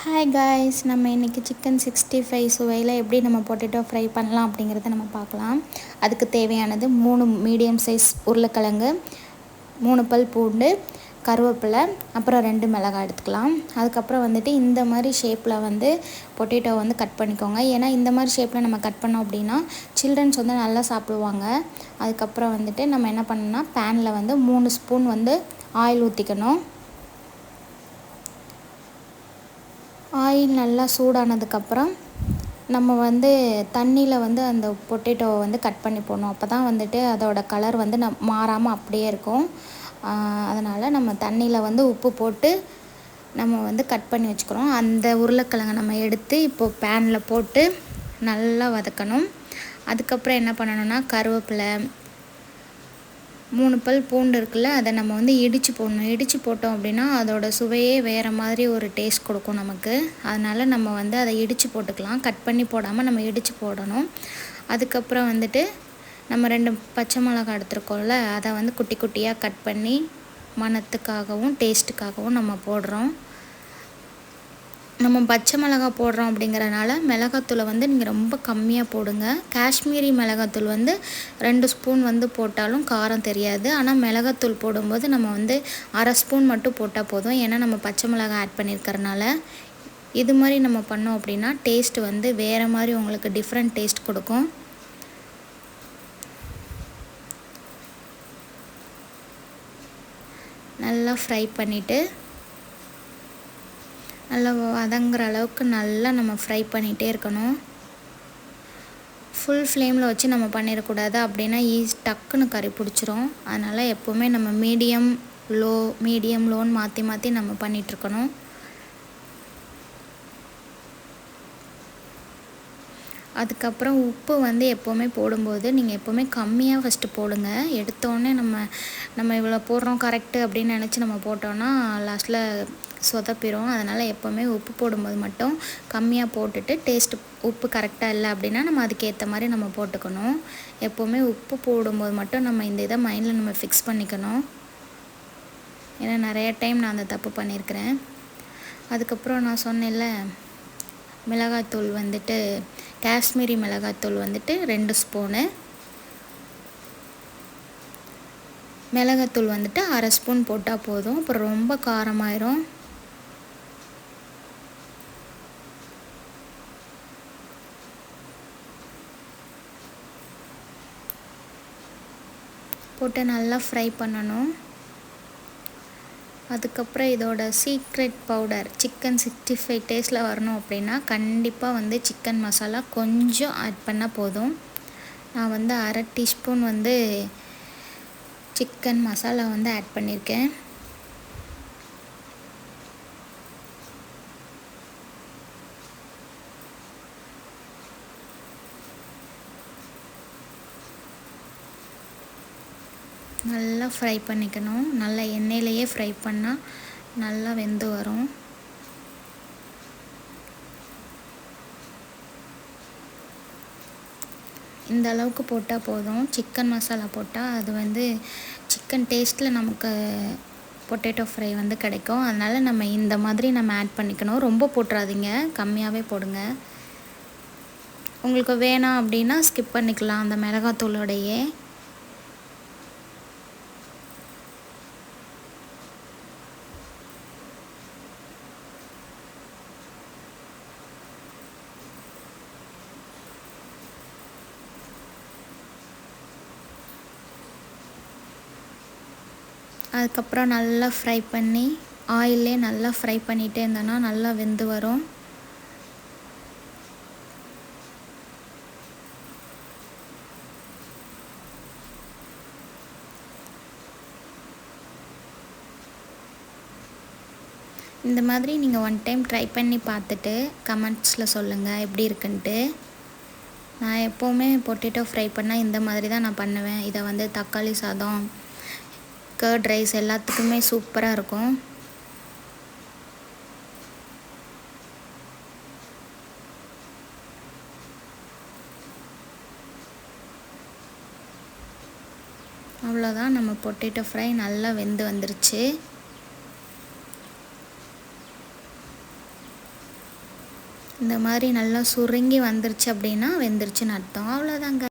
Hi guys நம்ம இன்றைக்கி chicken sixty five சுவையில் எப்படி நம்ம பொட்டேட்டோ ஃப்ரை பண்ணலாம் அப்படிங்கிறத நம்ம பார்க்கலாம். அதுக்கு தேவையானது மூணு மீடியம் சைஸ் உருளைக்கிழங்கு மூணு பல் பூண்டு கருவேப்பிலை அப்புறம் ரெண்டு மிளகாய் எடுத்துக்கலாம். அதுக்கப்புறம் வந்துட்டு இந்த மாதிரி ஷேப்பில் வந்து பொட்டேட்டோ வந்து கட் பண்ணிக்கோங்க. ஏன்னா இந்த மாதிரி ஷேப்பில் நம்ம கட் பண்ணோம் அப்படின்னா சில்ட்ரன்ஸ் வந்து நல்லா சாப்பிடுவாங்க. அதுக்கப்புறம் வந்துட்டு நம்ம என்ன பண்ணணும்னா பேனில் வந்து மூணு ஸ்பூன் வந்து ஆயில் ஊற்றிக்கணும் ஆயில் நல்லா சூடானதுக்கப்புறம் நம்ம வந்து தண்ணியில் வந்து அந்த பொட்டேட்டோவை வந்து கட் பண்ணி போடணும். அப்போ தான் வந்துட்டு அதோட கலர் வந்து நம் மாறாமல் அப்படியே இருக்கும். அதனால் நம்ம தண்ணியில் வந்து உப்பு போட்டு நம்ம வந்து கட் பண்ணி வச்சுக்கிறோம். அந்த உருளைக்கிழங்கை நம்ம எடுத்து இப்போது பேனில் போட்டு நல்லா வதக்கணும். அதுக்கப்புறம் என்ன பண்ணணும்னா கருவேப்பிலை மூணு பல் பூண்டு இருக்குல்ல அதை நம்ம வந்து இடித்து போடணும். இடித்து போட்டோம் அப்படின்னா அதோடய சுவையே வேறு மாதிரி ஒரு டேஸ்ட் கொடுக்கும் நமக்கு. அதனால் நம்ம வந்து அதை இடித்து போட்டுக்கலாம். கட் பண்ணி போடாமல் நம்ம இடித்து போடணும். அதுக்கப்புறம் வந்துட்டு நம்ம ரெண்டு பச்சை மிளகா எடுத்துருக்கோம்ல அதை வந்து குட்டி குட்டியாக கட் பண்ணி மணத்துக்காகவும் டேஸ்ட்டுக்காகவும் நம்ம போடுறோம். நம்ம பச்சை மிளகா போடுறோம் அப்படிங்கிறனால மிளகாத்தூளை வந்து நீங்கள் ரொம்ப கம்மியாக போடுங்க. காஷ்மீரி மிளகாத்தூள் வந்து ரெண்டு ஸ்பூன் வந்து போட்டாலும் காரம் தெரியாது. ஆனால் மிளகாத்தூள் போடும்போது நம்ம வந்து அரை ஸ்பூன் மட்டும் போட்டால் போதும். ஏன்னா நம்ம பச்சை மிளகா ஆட் பண்ணியிருக்கிறனால இது மாதிரி நம்ம பண்ணோம் அப்படின்னா டேஸ்ட் வந்து வேறு மாதிரி உங்களுக்கு டிஃப்ரெண்ட் டேஸ்ட் கொடுக்கும். நல்லா ஃப்ரை பண்ணிவிட்டு நல்லா வதங்குற அளவுக்கு நல்லா நம்ம ஃப்ரை பண்ணிகிட்டே இருக்கணும். ஃபுல் ஃப்ளேமில் வச்சு நம்ம பண்ணிடக்கூடாது. அப்படின்னா ஈஸ் டக்குன்னு கறி பிடிச்சிரும். அதனால் எப்போவுமே நம்ம மீடியம் லோ மீடியம் லோன்னு மாற்றி மாற்றி நம்ம பண்ணிகிட்ருக்கணும் அதுக்கப்புறம் உப்பு வந்து எப்போவுமே போடும்போது நீங்கள் எப்போவுமே கம்மியாக ஃபஸ்ட்டு போடுங்க. எடுத்தோடனே நம்ம நம்ம இவ்வளோ போடுறோம் கரெக்டு அப்படின்னு நினச்சி நம்ம போட்டோன்னா லாஸ்ட்டில் சொதப்பிடும் அதனால் எப்போவுமே உப்பு போடும்போது மட்டும் கம்மியாக போட்டுட்டு டேஸ்ட்டு உப்பு கரெக்டாக இல்லை அப்படின்னா நம்ம அதுக்கேற்ற மாதிரி நம்ம போட்டுக்கணும். எப்போவுமே உப்பு போடும்போது மட்டும் நம்ம இந்த இதை மைண்டில் நம்ம ஃபிக்ஸ் பண்ணிக்கணும். ஏன்னா நிறைய டைம் நான் அந்த தப்பு பண்ணியிருக்கிறேன் அதுக்கப்புறம் நான் சொன்னேன்ல மிளகாத்தூள் வந்துட்டு காஷ்மீரி மிளகாத்தூள் வந்துட்டு ரெண்டு ஸ்பூனு மிளகாத்தூள் வந்துட்டு அரை ஸ்பூன் போட்டால் போதும். அப்புறம் ரொம்ப காரமாயிரும். போட்டு நல்லா ஃப்ரை பண்ணணும். அதுக்கப்புறம் இதோட secret powder chicken sixty five டேஸ்ட்டில் வரணும் அப்படின்னா கண்டிப்பாக வந்து சிக்கன் மசாலா கொஞ்சம் ஆட் பண்ணால் போதும். நான் வந்து அரை டீஸ்பூன் வந்து சிக்கன் மசாலா வந்து ஆட் பண்ணியிருக்கேன் நல்லா ஃப்ரை பண்ணிக்கணும். நல்லா எண்ணெயிலையே ஃப்ரை பண்ணால் நல்லா வெந்து வரும். இந்த அளவுக்கு போட்டால் போதும். சிக்கன் மசாலா போட்டால் அது வந்து சிக்கன் டேஸ்ட்டில் நமக்கு பொட்டேட்டோ ஃப்ரை வந்து கிடைக்கும். அதனால் நம்ம இந்த மாதிரி நம்ம ஆட் பண்ணிக்கணும். ரொம்ப போட்டுறாதீங்க. கம்மியாகவே போடுங்க. உங்களுக்கு வேணாம் அப்படின்னா ஸ்கிப் பண்ணிக்கலாம். அந்த மிளகாத்தூளோடையே. அதுக்கப்புறம் நல்லா ஃப்ரை பண்ணி ஆயிலே நல்லா ஃப்ரை பண்ணிகிட்டே இருந்தோன்னா நல்லா வெந்து வரும். இந்த மாதிரி நீங்கள் ஒன் டைம் ட்ரை பண்ணி பார்த்துட்டு கமெண்ட்ஸில் சொல்லுங்கள் எப்படி இருக்குன்ட்டு. நான் எப்போவுமே பொட்டேட்டோ ஃப்ரை பண்ணால் இந்த மாதிரி தான் நான் பண்ணுவேன். இதை வந்து தக்காளி சாதம் கர்ட் ரைஸ் எல்லாத்துக்குமே சூப்பராக இருக்கும். அவ்வளோதான் நம்ம பொட்டேட்டோ ஃப்ரை நல்லா வெந்து வந்துருச்சு. இந்த மாதிரி நல்லா சுருங்கி வந்துருச்சு அப்படின்னா வெந்துருச்சுன்னு அர்த்தம். அவ்வளோதாங்க